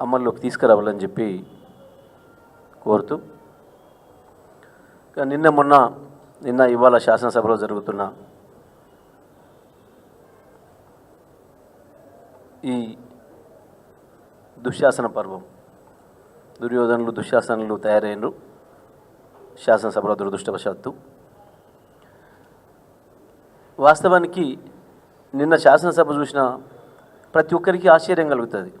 అమల్లోకి తీసుకురావాలని చెప్పి కోరుతూ నిన్న మొన్న నిన్న ఇవాళ శాసనసభలో జరుగుతున్న ఈ దుశ్శాసన పర్వం దుర్యోధనులు దుశ్శాసనలు తయారైనరు శాసనసభలో దురదృష్టవశాత్తు. వాస్తవానికి నిన్న శాసనసభ చూసిన ప్రతి ఒక్కరికి ఆశ్చర్యం కలుగుతుంది.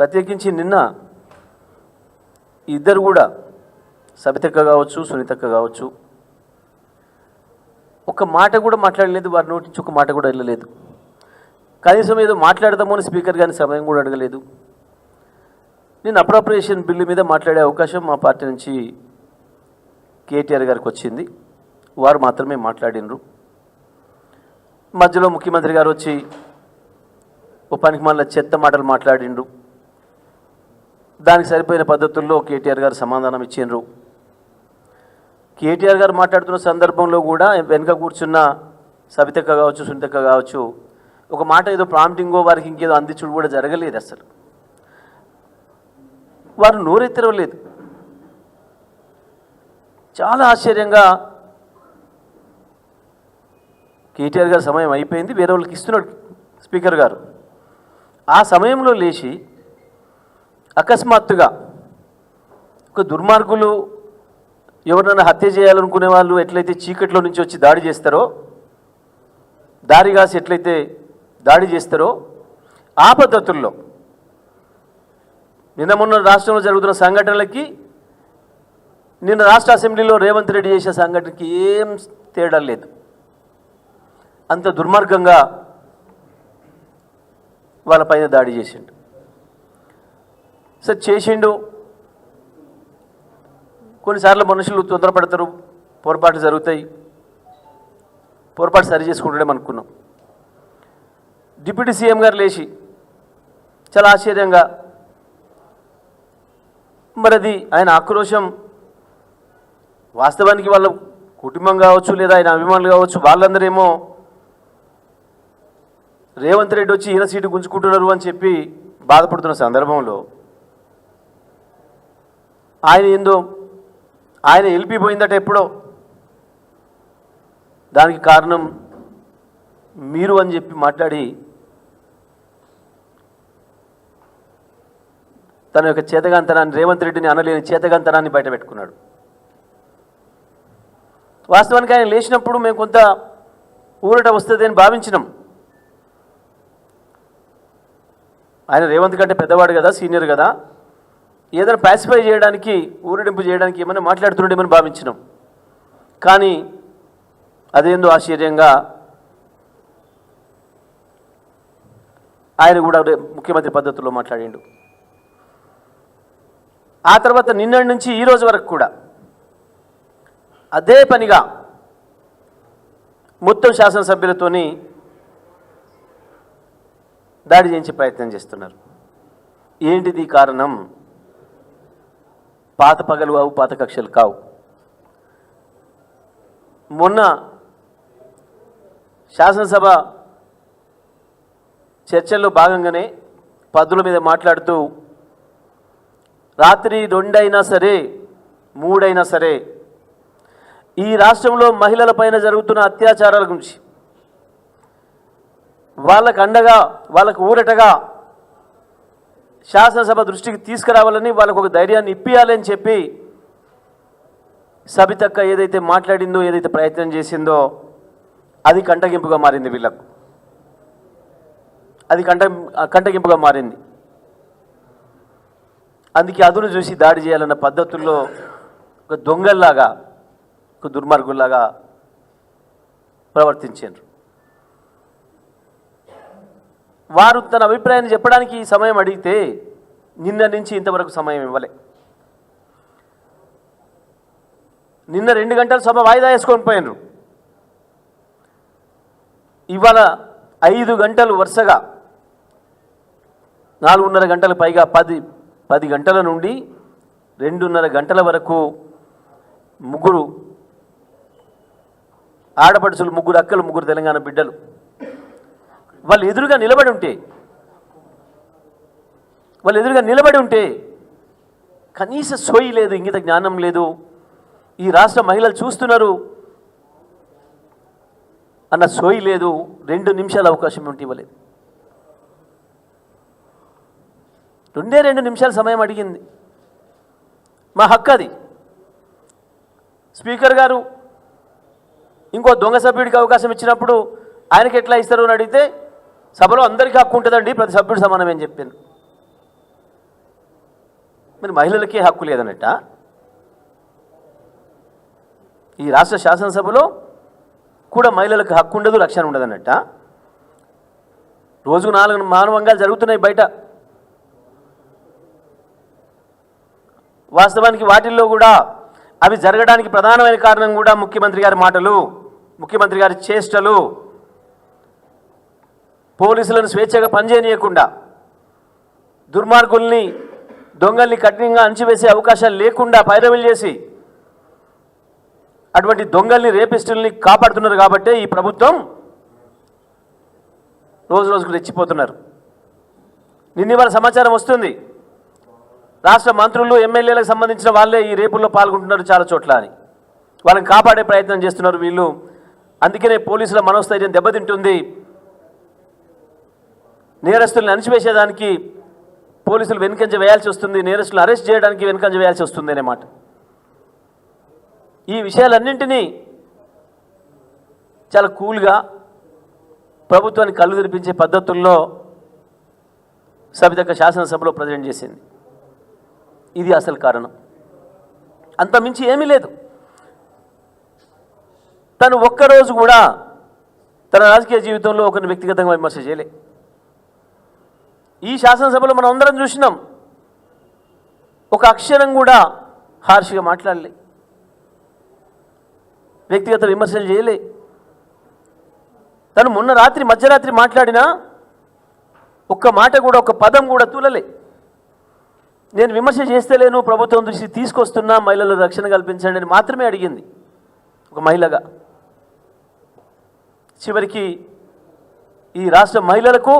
ప్రత్యేకించి నిన్న ఇద్దరు కూడా సబితక్క కావచ్చు సునీతక్క కావచ్చు ఒక మాట కూడా మాట్లాడలేదు వారి నోటి నుంచి ఒక మాట కూడా వెళ్ళలేదు. కనీసం ఏదో మాట్లాడదామో అని స్పీకర్ గారిని సమయం కూడా అడగలేదు. నేను అప్రాప్రియేషన్ బిల్లు మీద మాట్లాడే అవకాశం మా పార్టీ నుంచి కేటీఆర్ గారికి వచ్చింది. వారు మాత్రమే మాట్లాడినరు. మధ్యలో ముఖ్యమంత్రి గారు వచ్చి ఓ పనికి మళ్ళీ చెత్త మాటలు మాట్లాడిండ్రు దానికి సరిపోయిన పద్ధతుల్లో కేటీఆర్ గారు సమాధానం ఇచ్చిండ్రు. కేటీఆర్ గారు మాట్లాడుతున్న సందర్భంలో కూడా వెనుక కూర్చున్న సబితక్క కావచ్చు సునీతక్క కావచ్చు ఒక మాట ఏదో ప్రాంప్టింగో వారికి ఇంకేదో అందించుడు కూడా జరగలేదు అసలు. వారు నోరెత్తిరవలేదు. చాలా ఆశ్చర్యంగా కేటీఆర్ గారి సమయం అయిపోయింది వేరే వాళ్ళకి ఇస్తున్నాడు స్పీకర్ గారు. ఆ సమయంలో లేచి అకస్మాత్తుగా ఒక దుర్మార్గులు ఎవరినైనా హత్య చేయాలనుకునే వాళ్ళు ఎట్లయితే చీకట్లో నుంచి వచ్చి దాడి చేస్తారో దారి కాసి ఎట్లయితే దాడి చేస్తారో ఆ పద్ధతుల్లో నిన్న మొన్న రాష్ట్రంలో జరుగుతున్న సంఘటనలకి నిన్న రాష్ట్ర అసెంబ్లీలో రేవంత్ రెడ్డి చేసే సంఘటనకి ఏం తేడా లేదు. అంత దుర్మార్గంగా వాళ్ళపైన దాడి చేసిండు. సార్ చేసిండు. కొన్నిసార్లు మనుషులు తొందరపడతారు పొరపాట్లు జరుగుతాయి. పొరపాటు సరి చేసుకుంటాడేమో అనుకున్నాం. డిప్యూటీ సీఎం గారు లేచి చాలా ఆశ్చర్యంగా మరి అది ఆయన ఆక్రోశం వాస్తవానికి వాళ్ళ కుటుంబం కావచ్చు లేదా ఆయన అభిమానులు కావచ్చు వాళ్ళందరేమో రేవంత్ రెడ్డి వచ్చి ఈయన సీటు గుంజుకుంటున్నారు అని చెప్పి బాధపడుతున్న సందర్భంలో ఆయన ఏందో ఆయన వెళ్ళిపోయిందట ఎప్పుడో. దానికి కారణం మీరు అని చెప్పి మాట్లాడి తన యొక్క చేతగాంతనాన్ని రేవంత్ రెడ్డిని అనలేని చేతగాంతనాన్ని బయట పెట్టుకున్నాడు. వాస్తవానికి ఆయన లేచినప్పుడు మేము కొంత ఊరట వస్తుంది అని భావించినాం. ఆయన రేవంత్ కంటే పెద్దవాడు కదా సీనియర్ కదా. ఏదైనా పాసిఫై చేయడానికి ఊరడింపు చేయడానికి ఏమైనా మాట్లాడుతుండేమని భావించినాం. కానీ అదేందో ఆశ్చర్యంగా ఆయన కూడా ముఖ్యమంత్రి పద్ధతిలో మాట్లాడిండు. ఆ తర్వాత నిన్నటి నుంచి ఈ రోజు వరకు కూడా అదే పనిగా మొత్తం శాసనసభ్యులతోని దాడి చేయించే ప్రయత్నం చేస్తున్నారు. ఏంటిది కారణం? పాత పగలు కావు పాత కక్షలు కావు. మొన్న శాసనసభ చర్చల్లో భాగంగానే పద్దుల మీద మాట్లాడుతూ రాత్రి రెండైనా సరే మూడైనా సరే ఈ రాష్ట్రంలో మహిళల పైన జరుగుతున్న అత్యాచారాల గురించి వాళ్ళకు అండగా వాళ్ళకు ఊరటగా శాసనసభ దృష్టికి తీసుకురావాలని వాళ్ళకు ఒక ధైర్యాన్ని ఇప్పియాలని చెప్పి సబితక్క ఏదైతే మాట్లాడిందో ఏదైతే ప్రయత్నం చేసిందో అది కంటగింపుగా మారింది వీళ్ళకు. అది కంట కంటగింపుగా మారింది. అందుకే అదును చూసి దాడి చేయాలన్న పద్ధతుల్లో ఒక దొంగల్లాగా ఒక దుర్మార్గుల్లాగా ప్రవర్తించారు. వారు తన అభిప్రాయాన్ని చెప్పడానికి ఈ సమయం అడిగితే నిన్న నుంచి ఇంతవరకు సమయం ఇవ్వలే. నిన్న రెండు గంటల సభ వాయిదా వేసుకొని పోయినరు. ఇవాళ ఐదు గంటలు వరుసగా నాలుగున్నర గంటల పైగా పది పది గంటల నుండి రెండున్నర గంటల వరకు ముగ్గురు ఆడపడుచులు ముగ్గురు అక్కలు ముగ్గురు తెలంగాణ బిడ్డలు వాళ్ళు ఎదురుగా నిలబడి ఉంటే వాళ్ళు ఎదురుగా నిలబడి ఉంటే కనీస సోయి లేదు ఇంగిత జ్ఞానం లేదు. ఈ రాష్ట్ర మహిళలు చూస్తున్నారు. అన్న సోయి లేదు రెండు నిమిషాల అవకాశం ఉంటే ఇవ్వలేదు. రెండే రెండు నిమిషాల సమయం అడిగింది. మా హక్కు అది. స్పీకర్ గారు ఇంకో దొంగ సభ్యుడికి అవకాశం ఇచ్చినప్పుడు ఆయనకి ఎట్లా ఇస్తారు అని అడిగితే సభలో అందరికీ హక్కు ఉంటుందండి ప్రతి సభ్యుడు సమానమే అని చెప్పాను. మరి మహిళలకే హక్కు లేదన్నట్ట? ఈ రాష్ట్ర శాసనసభలో కూడా మహిళలకు హక్కు ఉండదు రక్షణ ఉండదన్నట్ట? రోజుకు నాలుగు మానవంగాలు జరుగుతున్నాయి బయట. వాస్తవానికి వాటిల్లో కూడా అవి జరగడానికి ప్రధానమైన కారణం కూడా ముఖ్యమంత్రి గారి మాటలు ముఖ్యమంత్రి గారి చేష్టలు పోలీసులను స్వేచ్ఛగా పనిచేయనీయకుండా దుర్మార్గుల్ని దొంగల్ని కఠినంగా అంచివేసే అవకాశాలు లేకుండా పైరవిలు చేసి అటువంటి దొంగల్ని రేపిస్టుల్ని కాపాడుతున్నారు కాబట్టే ఈ ప్రభుత్వం రోజు రోజుకు రెచ్చిపోతున్నారు. నిన్న ఇవాళ సమాచారం వస్తుంది. రాష్ట్ర మంత్రులు ఎమ్మెల్యేలకు సంబంధించిన వాళ్ళే ఈ రేపుల్లో పాల్గొంటున్నారు చాలా చోట్ల అని. వాళ్ళని కాపాడే ప్రయత్నం చేస్తున్నారు వీళ్ళు. అందుకనే పోలీసుల మనోస్థైర్యం దెబ్బతింటుంది. నేరస్తుల్ని అణిచివేసేదానికి పోలీసులు వెనుకంజ వేయాల్సి వస్తుంది నేరస్తులు అరెస్ట్ చేయడానికి వెనుకంజ వేయాల్సి వస్తుంది అనే మాట. ఈ విషయాలన్నింటినీ చాలా కూల్గా ప్రభుత్వాన్ని కళ్ళు తెరిపించే పద్ధతుల్లో సబితక్క శాసనసభలో ప్రజెంట్ చేసింది. ఇది అసలు కారణం. అంత మించి ఏమీ లేదు. తను ఒక్కరోజు కూడా తన రాజకీయ జీవితంలో ఒకరిని వ్యక్తిగతంగా విమర్శ చేయలే. ఈ శాసనసభలో మనం అందరం చూసినాం. ఒక అక్షరం కూడా హార్ష్గా మాట్లాడలే. వ్యక్తిగత విమర్శలు చేయలే. తను మొన్న రాత్రి మధ్యరాత్రి మాట్లాడినా ఒక్క మాట కూడా ఒక పదం కూడా తూలలే. నేను విమర్శ చేస్తలేను ప్రభుత్వం దృష్టి తీసుకొస్తున్నా మహిళల రక్షణ కల్పించండి అని మాత్రమే అడిగింది ఒక మహిళగా. చివరికి ఈ రాష్ట్ర మహిళలకు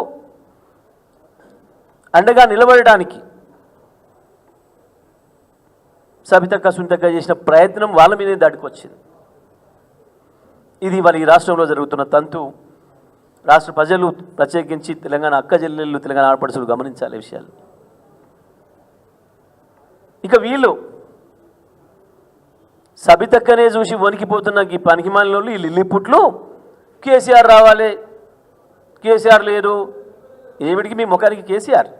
అండగా నిలబడడానికి సబితక్క సునితక్క చేసిన ప్రయత్నం వాళ్ళ మీదే దాటికొచ్చింది. ఇది మరి ఈ రాష్ట్రంలో జరుగుతున్న తంతు. రాష్ట్ర ప్రజలు ప్రత్యేకించి తెలంగాణ అక్క చెల్లెళ్ళు తెలంగాణ ఆడపడుచులు గమనించాలి విషయాలు. ఇక వీళ్ళు సబితక్కనే చూసి వణికిపోతున్న ఈ పనికిమాలిన ఈ లిల్లిపుట్లు కేసీఆర్ రావాలి. కేసీఆర్ లేరు ఏమిటికి మీ ముఖానికి కేసీఆర్?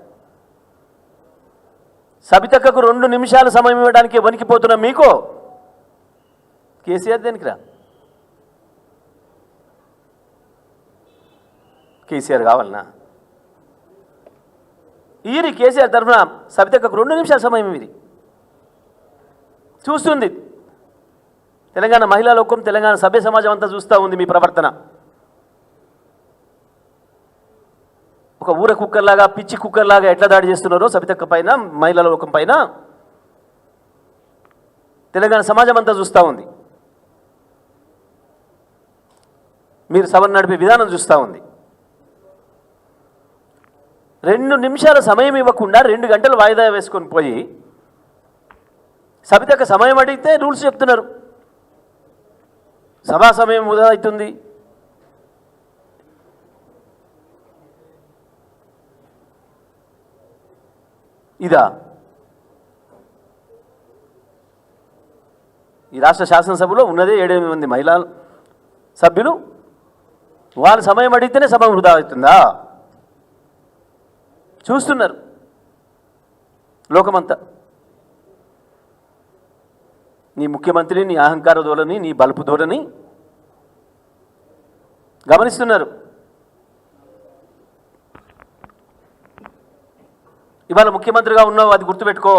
సబితక్కకు రెండు నిమిషాలు సమయం ఇవ్వడానికి వణికిపోతున్న మీకు? కేసీఆర్ దేనికిరా? కేసీఆర్ కావాలనా? ఈరి కేసీఆర్ తరఫున సబితక్కకు రెండు నిమిషాల సమయం ఇది చూస్తుంది. తెలంగాణ మహిళా లోకం తెలంగాణ సభ్య సమాజం అంతా చూస్తూ ఉంది మీ ప్రవర్తన. ఒక ఊర కుక్కర్లాగా పిచ్చి కుక్కర్లాగా ఎట్లా దాడి చేస్తున్నారో సబితక్క పైన మహిళల లోకం పైన తెలంగాణ సమాజం అంతా చూస్తూ ఉంది. మీరు సభను నడిపే విధానం చూస్తూ ఉంది. రెండు నిమిషాల సమయం ఇవ్వకుండా రెండు గంటలు వాయిదా వేసుకొని పోయి సబితక్క సమయం అడిగితే రూల్స్ చెప్తున్నారు. సభా సమయం వృధా అవుతుంది ఇదా? ఈ రాష్ట్ర శాసనసభలో ఉన్నదే ఏడెనిమిది మంది మహిళా సభ్యులు. వాళ్ళు సమయం అడిగితేనే సభ వృధా అవుతుందా? చూస్తున్నారు. లోకమంతా. నీ ముఖ్యమంత్రి నీ అహంకార ధోరణి నీ బలుపు ధోరణి గమనిస్తున్నారు. ఇవాళ ముఖ్యమంత్రిగా ఉన్నావు అది గుర్తుపెట్టుకో.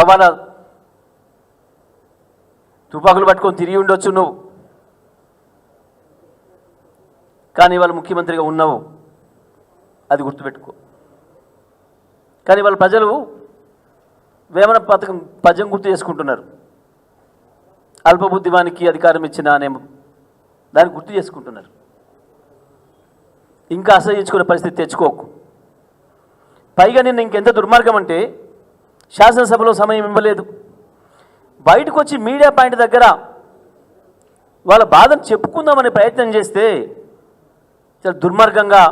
అవాళ తుపాకులు పట్టుకొని తిరిగి ఉండొచ్చు నువ్వు. కానీ ఇవాళ ముఖ్యమంత్రిగా ఉన్నావు అది గుర్తుపెట్టుకో. కానీ వాళ్ళ ప్రజలు వేమన పథకం పద్యం గుర్తు చేసుకుంటున్నారు. అల్పబుద్ధివానికి అధికారం ఇచ్చిన అనే దాన్ని గుర్తు చేసుకుంటున్నారు. ఇంకా అసహించుకునే పరిస్థితి తెచ్చుకోకు. పైగా నిన్న ఇంకెంత దుర్మార్గం అంటే శాసనసభలో సమయం ఇవ్వలేదు. బయటకు వచ్చి మీడియా పాయింట్ దగ్గర వాళ్ళ బాధను చెప్పుకుందామనే ప్రయత్నం చేస్తే చాలా దుర్మార్గంగా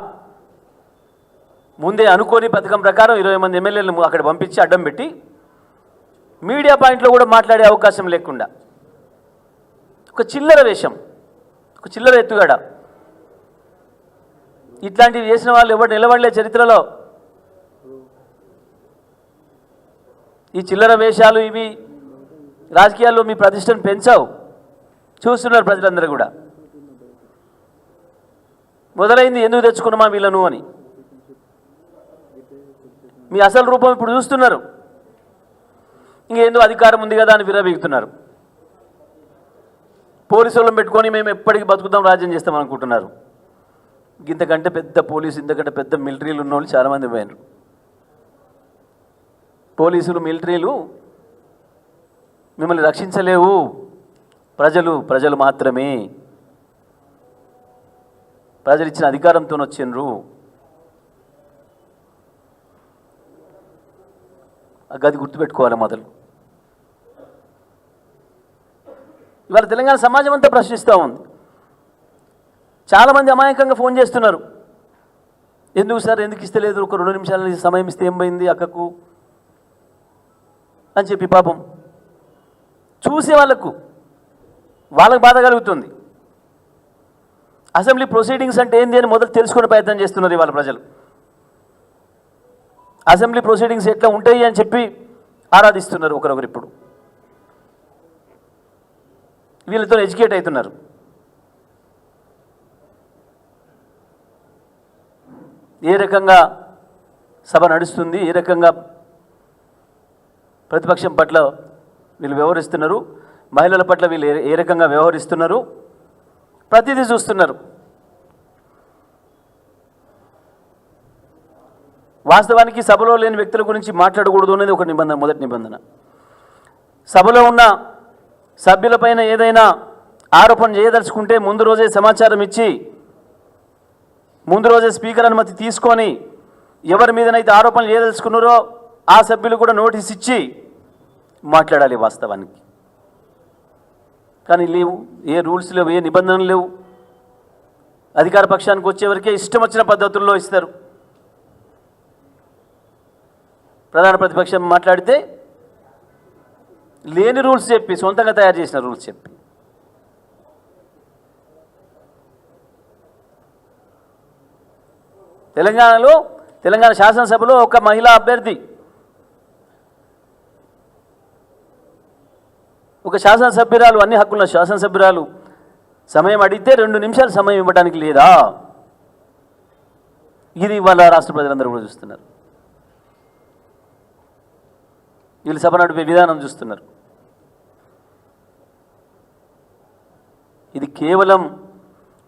ముందే అనుకోని పథకం ప్రకారం ఇరవై మంది ఎమ్మెల్యేలను అక్కడ పంపించి అడ్డం పెట్టి మీడియా పాయింట్లో కూడా మాట్లాడే అవకాశం లేకుండా. ఒక చిల్లర వేషం ఒక చిల్లర ఎత్తుగాడ. ఇట్లాంటివి చేసిన వాళ్ళు ఎవరు నిలబడలే చరిత్రలో. ఈ చిల్లర వేషాలు ఇవి రాజకీయాల్లో మీ ప్రతిష్టను పెంచావు. చూస్తున్నారు ప్రజలందరూ కూడా. మొదలైంది ఎందుకు తెచ్చుకున్నామా వీళ్ళను అని. మీ అసలు రూపం ఇప్పుడు చూస్తున్నారు. ఇంకేందో అధికారం ఉంది కదా అని విరవీగుతున్నారు పోలీసు వాళ్ళని పెట్టుకొని మేము ఎప్పటికీ బతుకుతాం రాజ్యం చేస్తాం అనుకుంటున్నారు. ఇంతకంటే పెద్ద పోలీసు ఇంతకంటే పెద్ద మిలిటరీలు ఉన్న వాళ్ళు చాలామంది పోయినారు. పోలీసులు మిలిటరీలు మిమ్మల్ని రక్షించలేవు. ప్రజలు ప్రజలు మాత్రమే. ప్రజలు ఇచ్చిన అధికారంతో వచ్చిండ్రు. ఆ గది గుర్తుపెట్టుకోవాలి మొదలు. ఇవాళ తెలంగాణ సమాజం అంతా ప్రశ్నిస్తూ ఉంది. చాలామంది అమాయకంగా ఫోన్ చేస్తున్నారు. ఎందుకు సార్? ఎందుకు ఇస్తలేదు? ఒక రెండు నిమిషాల సమయం ఇస్తే ఏం పోయింది అక్కకు? అని చెప్పి పాపం చూసే వాళ్ళకు వాళ్ళకు బాధ కలుగుతుంది. అసెంబ్లీ ప్రొసీడింగ్స్ అంటే ఏంది అని మొదలు తెలుసుకునే ప్రయత్నం చేస్తున్నారు ఇవాళ ప్రజలు. అసెంబ్లీ ప్రొసీడింగ్స్ ఎట్లా ఉంటాయి అని చెప్పి ఆరాధిస్తున్నారు ఒకరొకరు ఇప్పుడు. వీళ్ళతో ఎడ్యుకేట్ అవుతున్నారు. ఏ రకంగా సభ నడుస్తుంది ఏ రకంగా ప్రతిపక్షం పట్ల వీళ్ళు వ్యవహరిస్తున్నారు మహిళల పట్ల వీళ్ళు ఏ- రకంగా వ్యవహరిస్తున్నారు ప్రతిదీ చూస్తున్నారు. వాస్తవానికి సభలో లేని వ్యక్తుల గురించి మాట్లాడకూడదు అనేది ఒక నిబంధన మొదటి నిబంధన. సభలో ఉన్న సభ్యులపైన ఏదైనా ఆరోపణ చేయదలుచుకుంటే ముందు రోజే సమాచారం ఇచ్చి ముందు రోజే స్పీకర్ అనుమతి తీసుకొని ఎవరి మీదనైతే ఆరోపణలు ఏదలుచుకున్నారో ఆ సభ్యులు కూడా నోటీస్ ఇచ్చి మాట్లాడాలి వాస్తవానికి. కానీ లేవు ఏ రూల్స్ లేవు ఏ నిబంధనలు లేవు. అధికార పక్షానికి వచ్చేవరకే ఇష్టం వచ్చిన పద్ధతుల్లో ఇస్తారు. ప్రధాన ప్రతిపక్షం మాట్లాడితే లేని రూల్స్ చెప్పి సొంతంగా తయారు చేసిన రూల్స్ చెప్పి. తెలంగాణలో తెలంగాణ శాసనసభలో ఒక మహిళా అభ్యర్థి. ఒక శాసనసభ్యురాలు అన్ని హక్కుల శాసనసభ్యురాలు. సమయం అడిగితే రెండు నిమిషాలు సమయం ఇవ్వడానికి లేదా? ఇది ఇవాళ రాష్ట్ర ప్రజలందరూ కూడా చూస్తున్నారు. వీళ్ళు సభ నడిపే విధానం చూస్తున్నారు. ఇది కేవలం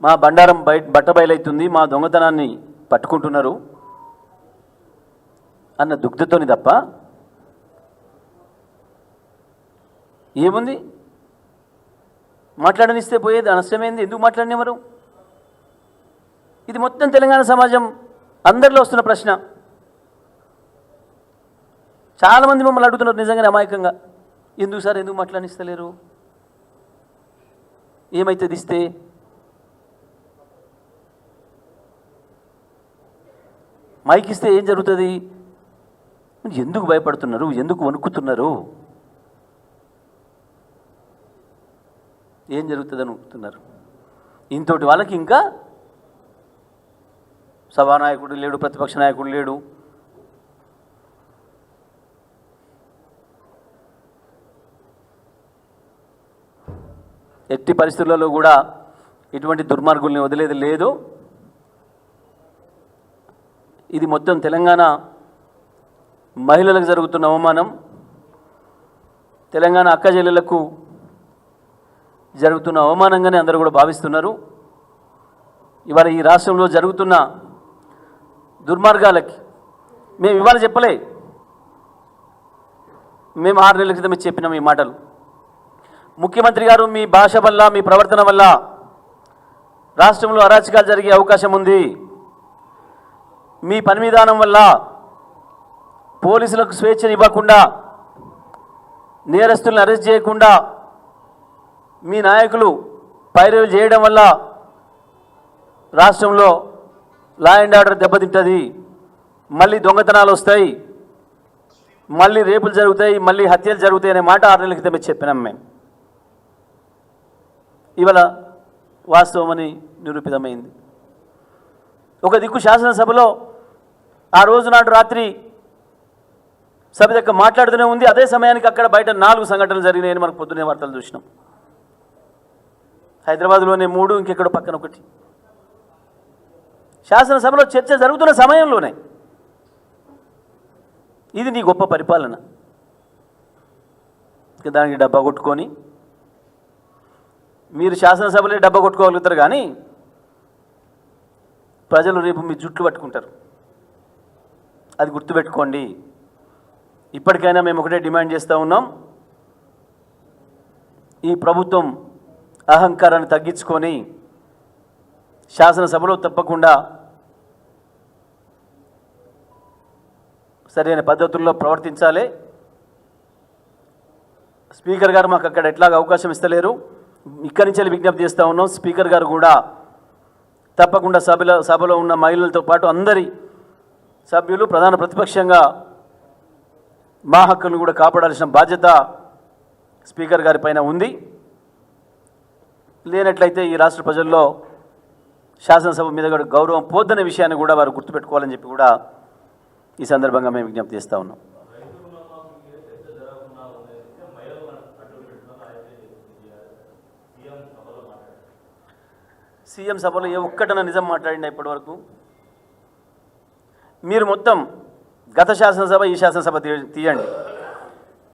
మా బండారం బయట బట్ట బయలవుతుంది మా దొంగతనాన్ని పట్టుకుంటున్నారు అన్న దుగ్ధతోని తప్ప ఏముంది? మాట్లాడనిస్తే పోయేది అనవసరమైంది. ఎందుకు మాట్లాడినవారు? ఇది మొత్తం తెలంగాణ సమాజం అందరిలో వస్తున్న ప్రశ్న. చాలామంది మమ్మల్ని అడుగుతున్నారు నిజంగానే అమాయకంగా. ఎందుకు సార్ ఎందుకు మాట్లాడిస్తలేరు ఏమైతుంది ఇస్తే మైక్ ఇస్తే ఏం జరుగుతుంది? ఎందుకు భయపడుతున్నారు? ఎందుకు వణుకుతున్నారు? ఏం జరుగుతుందని అనుకుంటున్నారు ఇంతటి వాళ్ళకి ఇంకా సభానాయకుడు లేడు ప్రతిపక్ష నాయకుడు లేడు. ఎట్టి పరిస్థితులలో కూడా ఇటువంటి దుర్మార్గుల్ని వదిలేది లేదు. ఇది మొత్తం తెలంగాణ మహిళలకు జరుగుతున్న అవమానం. తెలంగాణ అక్క చెల్లెలకు జరుగుతున్న అవమానంగానే అందరూ కూడా భావిస్తున్నారు. ఇవాళ ఈ రాష్ట్రంలో జరుగుతున్న దుర్మార్గాలకి మేము ఇవాళ చెప్పలే. మేము ఆరు నెలల క్రితం చెప్పినాం ఈ మాటలు. ముఖ్యమంత్రి గారు మీ భాష వల్ల మీ ప్రవర్తన వల్ల రాష్ట్రంలో అరాచకాలు జరిగే అవకాశం ఉంది. మీ పని విధానం వల్ల పోలీసులకు స్వేచ్ఛను ఇవ్వకుండా నేరస్తులను అరెస్ట్ చేయకుండా మీ నాయకులు పైరవులు చేయడం వల్ల రాష్ట్రంలో లా అండ్ ఆర్డర్ దెబ్బతింటుంది. మళ్ళీ దొంగతనాలు వస్తాయి. మళ్ళీ రేపులు జరుగుతాయి. మళ్ళీ హత్యలు జరుగుతాయి అనే మాట ఆరు నెలల క్రితమే చెప్పినాం మేము. ఇవాళ వాస్తవమని నిరూపితమైంది. ఒక దిక్కు శాసనసభలో ఆ రోజు నాడు రాత్రి సభ దగ్గర మాట్లాడుతూనే ఉంది. అదే సమయానికి అక్కడ బయట నాలుగు సంఘటనలు జరిగినాయని మనకు పొద్దునే వార్తలు చూసినాం. హైదరాబాద్లోనే మూడు ఇంకెక్కడో పక్కన ఒకటి. శాసనసభలో చర్చ జరుగుతున్న సమయంలోనే ఇది నీ గొప్ప పరిపాలన. దానికి డబ్బా కొట్టుకొని మీరు శాసనసభలే డబ్బా కొట్టుకోగలుగుతారు కానీ ప్రజలు రేపు మీ జుట్లు పట్టుకుంటారు. అది గుర్తుపెట్టుకోండి. ఇప్పటికైనా మేము ఒకటే డిమాండ్ చేస్తూ ఉన్నాం. ఈ ప్రభుత్వం అహంకారాన్ని తగ్గించుకొని శాసనసభలో తప్పకుండా సరైన పద్ధతుల్లో ప్రవర్తించాలి. స్పీకర్ గారు మాకు అక్కడ ఎట్లాగ అవకాశం ఇస్తలేరు. ఇక్కడి నుంచి విజ్ఞప్తి చేస్తూ ఉన్నాం. స్పీకర్ గారు కూడా తప్పకుండా సభలో సభలో ఉన్న మహిళలతో పాటు అందరి సభ్యులు ప్రధాన ప్రతిపక్షంగా మా హక్కులను కూడా కాపాడాల్సిన బాధ్యత స్పీకర్ గారి పైన ఉంది. లేనట్లయితే ఈ రాష్ట్ర ప్రజల్లో శాసనసభ మీద కూడా గౌరవం పోద్దనే విషయాన్ని కూడా వారు గుర్తుపెట్టుకోవాలని చెప్పి కూడా ఈ సందర్భంగా మేము విజ్ఞప్తి చేస్తూ ఉన్నాం. సీఎం సభలో ఏ ఒక్కటన నిజం మాట్లాడినా ఇప్పటివరకు మీరు మొత్తం గత శాసనసభ ఈ శాసనసభ తీయండి.